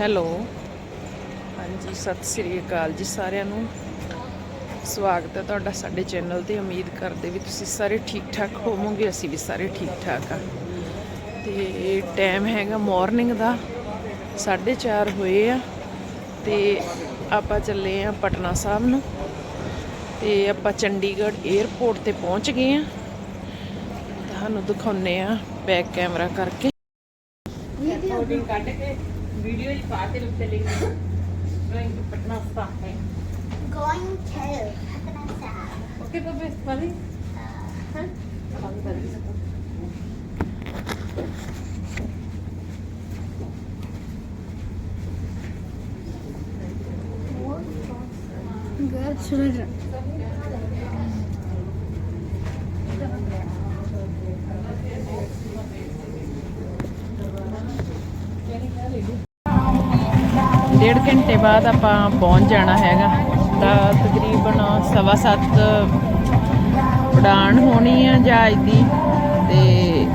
Hello. ਹਾਂਜੀ, ਸਤਿ ਸ੍ਰੀ ਅਕਾਲ ਜੀ ਸਾਰਿਆਂ ਨੂੰ। ਸਵਾਗਤ ਹੈ ਤੁਹਾਡਾ ਸਾਡੇ ਚੈਨਲ ਤੇ। ਉਮੀਦ ਕਰਦੇ ਵੀ ਤੁਸੀਂ ਸਾਰੇ ਠੀਕ ਠਾਕ ਹੋਵੋਗੇ, ਅਸੀਂ ਵੀ ਸਾਰੇ ਠੀਕ ਠਾਕ ਆ ਤੇ ਟਾਈਮ ਹੈਗਾ ਮਾਰਨਿੰਗ ਦਾ 4:30 ਹੋਏ ਆ। ਤੇ ਆਪਾਂ ਚੱਲੇ ਆ ਪਟਨਾ ਸਾਹਿਬ ਨੂੰ। ਤੇ ਆਪਾਂ ਚੰਡੀਗੜ੍ਹ 에ਅਰਪੋਰਟ ਤੇ ਪਹੁੰਚ ਗਏ ਆ ਤੁਹਾਨੂੰ ਦਿਖਾਉਨੇ ਆ ਬੈਕ ਕੈਮਰਾ ਕਰਕੇ। ਰਿਕਾਰਡਿੰਗ ਕੱਢ ਕੇ। ਵੀਡੀਓ ਹੀ ਪਾ ਕੇ ਉੱਤੇ ਲਿਖ ਗੋਇੰਗ ਟੂ ਪਟਨਾ ਸਾਹਿਬ ਹੈ Going to Patna ਓਕੇ ਬੱਬੇ ਵਾਲੀ Good children. ਡੇਢ ਘੰਟੇ ਬਾਅਦ ਆਪਾਂ ਪਹੁੰਚ ਜਾਣਾ ਹੈਗਾ। ਤਾਂ ਤਕਰੀਬਨ ਸਵਾ ਸੱਤ ਉਡਾਣ ਹੋਣੀ ਆ ਜਹਾਜ਼ ਦੀ ਤੇ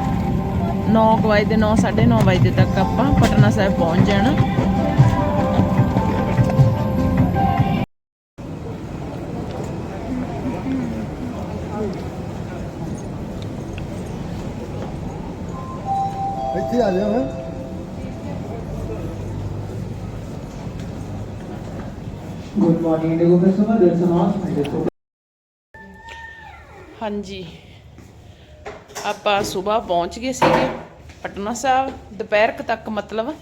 9 ਵਜੇ ਦੇ 9 9:30 ਵਜੇ ਤੱਕ ਆਪਾਂ ਪਟਨਾ ਸਾਹਿਬ ਪਹੁੰਚ ਜਾਣਾ। ਇੱਥੇ ਆ ਜਾ ਮੈਂ। Good morning, Indigo customer. There's an announcement. ਹਾਂਜੀ। ਆਪਾਂ ਸਵੇਰ ਪਹੁੰਚ ਗਏ ਸੀਗੇ ਪਟਨਾ ਸਾਹਿਬ। ਦੁਪਹਿਰ ਕੁ ਤੱਕ ਮਤਲਬ।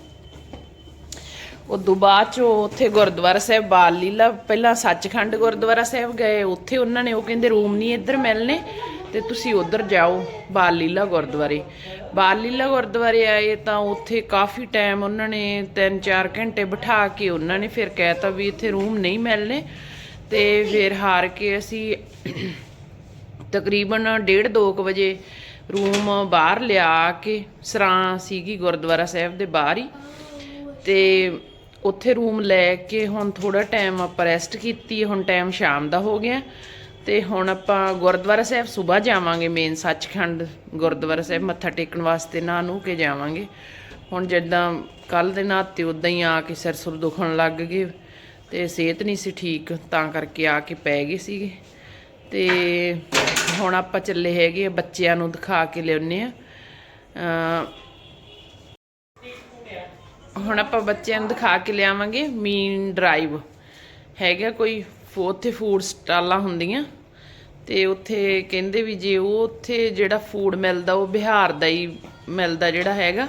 ਉਦੋਂ ਬਾਅਦ ਚੋਂ ਉੱਥੇ ਗੁਰਦੁਆਰਾ ਸਾਹਿਬ ਬਾਲ ਲੀਲਾ ਪਹਿਲਾਂ ਸੱਚਖੰਡ ਗੁਰਦੁਆਰਾ ਸਾਹਿਬ ਗਏ। ਉੱਥੇ ਉਹਨਾਂ ਨੇ ਉਹ ਕਹਿੰਦੇ ਰੂਮ ਨਹੀਂ ਇੱਧਰ ਮਿਲਨੇ ਤੇ ਤੁਸੀਂ ਉੱਧਰ ਜਾਓ ਬਾਲ ਲੀਲਾ ਗੁਰਦੁਆਰੇ। ਬਾਲ ਲੀਲਾ ਗੁਰਦੁਆਰੇ ਆਏ ਤਾਂ ਉੱਥੇ ਕਾਫੀ ਟਾਈਮ ਉਹਨਾਂ ਨੇ 3-4 ਘੰਟੇ ਬਿਠਾ ਕੇ ਉਹਨਾਂ ਨੇ ਫਿਰ ਕਹਿਤਾ ਵੀ ਇੱਥੇ ਰੂਮ ਨਹੀਂ ਮਿਲਨੇ ਤੇ ਫਿਰ ਹਾਰ ਕੇ ਅਸੀਂ ਤਕਰੀਬਨ 1:30 2 ਵਜੇ ਰੂਮ ਬਾਹਰ ਲਿਆ ਕੇ ਸਰਾਂ ਸੀਗੀ ਗੁਰਦੁਆਰਾ ਸਾਹਿਬ ਦੇ ਬਾਹਰ ਹੀ। ਤੇ ਉੱਥੇ ਰੂਮ ਲੈ ਕੇ ਹੁਣ ਥੋੜਾ ਟਾਈਮ ਆਪਾਂ ਰੈਸਟ ਕੀਤੀ, ਹੁਣ ਟਾਈਮ ਸ਼ਾਮ ਦਾ ਹੋ ਗਿਆ। ਤੇ ਹੁਣ ਆਪਾਂ ਗੁਰਦੁਆਰਾ ਸਾਹਿਬ ਸਵੇਰ ਜਾਵਾਂਗੇ ਮੇਨ ਸੱਚਖੰਡ ਗੁਰਦੁਆਰਾ ਸਾਹਿਬ, ਮੱਥਾ ਟੇਕਣ ਵਾਸਤੇ ਨਾ ਨੂੰ ਕੇ ਜਾਵਾਂਗੇ। ਹੁਣ ਜਿੱਦਾਂ ਕੱਲ ਦੇ ਨਾਤੇ ਉਦਾਂ ਹੀ ਆ ਕੇ ਸਿਰ ਸੁਰ ਦੁਖਣ ਲੱਗ ਗਏ ਤੇ ਸਿਹਤ ਨਹੀਂ ਸੀ ਠੀਕ, ਤਾਂ ਕਰਕੇ ਆ ਕੇ ਪੈ ਗਏ ਸੀਗੇ। ਤੇ ਹੁਣ ਆਪਾਂ ਚੱਲੇ ਹੈਗੇ ਆ, ਬੱਚਿਆਂ ਨੂੰ ਦਿਖਾ ਕੇ ਲਿਆਉਨੇ ਆ। ਹੁਣ ਆਪਾਂ ਬੱਚਿਆਂ ਨੂੰ ਦਿਖਾ ਕੇ ਲਿਆਵਾਂਗੇ ਮੀਨ ਡਰਾਈਵ ਹੈਗਾ ਕੋਈ ਉੱਥੇ ਫੂਡ ਸਟਾਲਾਂ ਹੁੰਦੀਆਂ। ਤੇ ਉੱਥੇ ਕਹਿੰਦੇ ਵੀ ਜੇ ਉਹ ਉੱਥੇ ਜਿਹੜਾ ਫੂਡ ਮਿਲਦਾ, ਉਹ ਬਿਹਾਰ ਦਾ ਹੀ ਮਿਲਦਾ ਜਿਹੜਾ ਹੈਗਾ।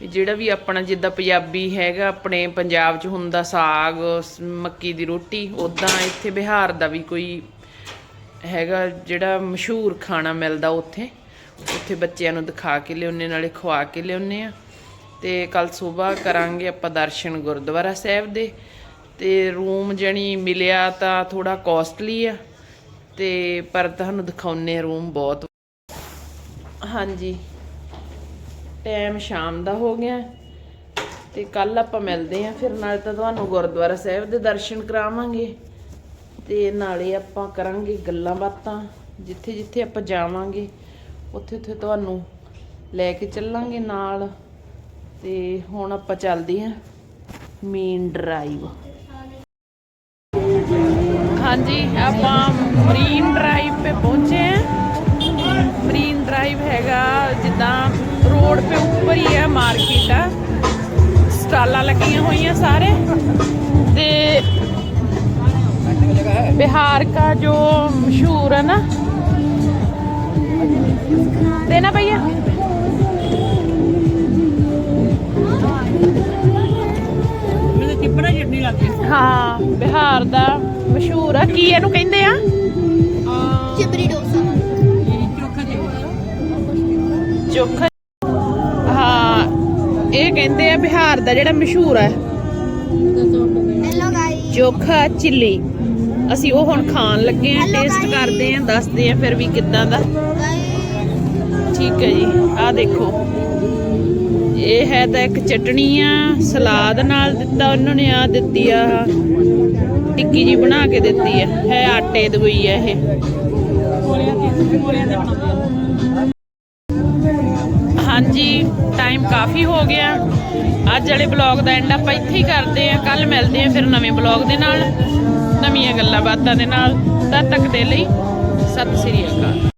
ਵੀ ਜਿਹੜਾ ਵੀ ਆਪਣਾ ਜਿੱਦਾਂ ਪੰਜਾਬੀ ਹੈਗਾ, ਆਪਣੇ ਪੰਜਾਬ 'ਚ ਹੁੰਦਾ ਸਾਗ ਮੱਕੀ ਦੀ ਰੋਟੀ ਉਦਾਂ ਇੱਥੇ ਬਿਹਾਰ ਦਾ ਵੀ ਕੋਈ ਹੈਗਾ ਜਿਹੜਾ ਮਸ਼ਹੂਰ ਖਾਣਾ ਮਿਲਦਾ ਉੱਥੇ। ਉੱਥੇ ਬੱਚਿਆਂ ਨੂੰ ਦਿਖਾ ਕੇ ਲਿਆਉਨੇ ਨਾਲੇ ਖਵਾ ਕੇ ਲਿਆਉਨੇ ਆ। ਤੇ ਕੱਲ ਸਵੇਰ ਕਰਾਂਗੇ ਆਪਾਂ ਦਰਸ਼ਨ ਗੁਰਦੁਆਰਾ ਸਾਹਿਬ ਦੇ। ਤੇ ਰੂਮ ਜਣੀ ਮਿਲਿਆ ਤਾਂ ਥੋੜਾ ਕਾਸਟਲੀ ਆ, ਤੇ ਪਰ ਤੁਹਾਨੂੰ ਦਿਖਾਉਨੇ ਰੂਮ ਬਹੁਤ। ਹਾਂਜੀ ਟਾਈਮ ਸ਼ਾਮ ਦਾ ਹੋ ਗਿਆ, ਤੇ ਕੱਲ ਆਪਾਂ ਮਿਲਦੇ ਆਂ ਫਿਰ ਨਾਲ ਤਾਂ ਤੁਹਾਨੂੰ ਗੁਰਦੁਆਰਾ ਸਾਹਿਬ ਦੇ ਦਰਸ਼ਨ ਕਰਾਵਾਂਗੇ, ਤੇ ਨਾਲੇ ਆਪਾਂ ਕਰਾਂਗੇ ਗੱਲਾਂ ਬਾਤਾਂ ਜਿੱਥੇ ਜਿੱਥੇ ਆਪਾਂ ਜਾਵਾਂਗੇ ਉੱਥੇ ਉੱਥੇ ਤੁਹਾਨੂੰ ਲੈ ਕੇ ਚੱਲਾਂਗੇ ਨਾਲ, ਤੇ ਹੁਣ ਆਪਾਂ ਚੱਲਦੇ ਆਂ ਮੇਨ ਡਰਾਈਵ ਹਾਂਜੀ ਆਪਾਂ ਮਰੀਨ ਡਰਾਈਵ ਤੇ ਪਹੁੰਚੇ ਹਾਂ। ਮਰੀਨ ਡਰਾਈਵ ਹੈਗਾ ਜਿੱਦਾਂ ਰੋਡ ਤੇ ਉੱਪਰ ਹੀ ਹੈ ਮਾਰਕੀਟ ਆ। ਸਟਾਲਾਂ ਲੱਗੀਆਂ ਹੋਈਆਂ ਸਾਰੇ। ਤੇ ਬਿਹਾਰ ਦਾ ਜੋ ਮਸ਼ਹੂਰ ਹੈ ਨਾ। ਦੇਣਾ ਭਈਆ। ਮੈਨੂੰ ਟਿੱਪਣਾ ਚਟਨੀ ਲੱਗੀ ਹਾਂ ਬਿਹਾਰ ਦਾ ਮਸ਼ਹੂਰ ਆ ਕੀ ਇਹਨੂੰ ਕਹਿੰਦੇ ਆ Chibri dosa. ਚੋਖਾ ਹਾਂ ਇਹ ਕਹਿੰਦੇ ਆ ਬਿਹਾਰ ਦਾ ਜਿਹੜਾ ਮਸ਼ਹੂਰ guys. ਚੋਖਾ ਚਿੱਲੀ ਅਸੀਂ ਉਹ ਹੁਣ ਖਾਣ ਲੱਗੇ ਆ ਟੇਸਟ. ਕਰਦੇ ਆ ਦੱਸਦੇ ਆ ਫਿਰ ਵੀ ਕਿੱਦਾਂ ਦਾ. ਠੀਕ ਹੈ ਜੀ ਆਹ ਦੇਖੋ ਇਹ ਹੈ ਤਾਂ ਇੱਕ ਚਟਣੀ ਆ ਸਲਾਦ ਨਾਲ ਦਿੱਤਾ ਉਹਨਾਂ ਨੇ ਆ ਦਿੱਤੀ ਆ ਟਿੱਕੀ ਜੀ ਬਣਾ ਕੇ ਦਿੱਤੀ ਆ ਹੈ ਆਟੇ ਦੀ ਹੋਈ ਆ ਇਹ। ਹਾਂਜੀ ਟਾਈਮ ਕਾਫੀ ਹੋ ਗਿਆ। ਅੱਜ ਵਾਲੇ ਬਲੌਗ ਦਾ ਐਂਡ ਆਪਾਂ ਇੱਥੇ ਹੀ ਕਰਦੇ ਆ ਕੱਲ ਮਿਲਦੇ ਆ ਫਿਰ ਨਵੇਂ ਬਲੌਗ ਦੇ ਨਾਲ, ਨਵੀਆਂ ਗੱਲਾਂ ਬਾਤਾਂ ਦੇ ਨਾਲ। ਤਦ ਤੱਕ ਦੇ ਲਈ ਸਤਿ ਸ੍ਰੀ ਅਕਾਲ।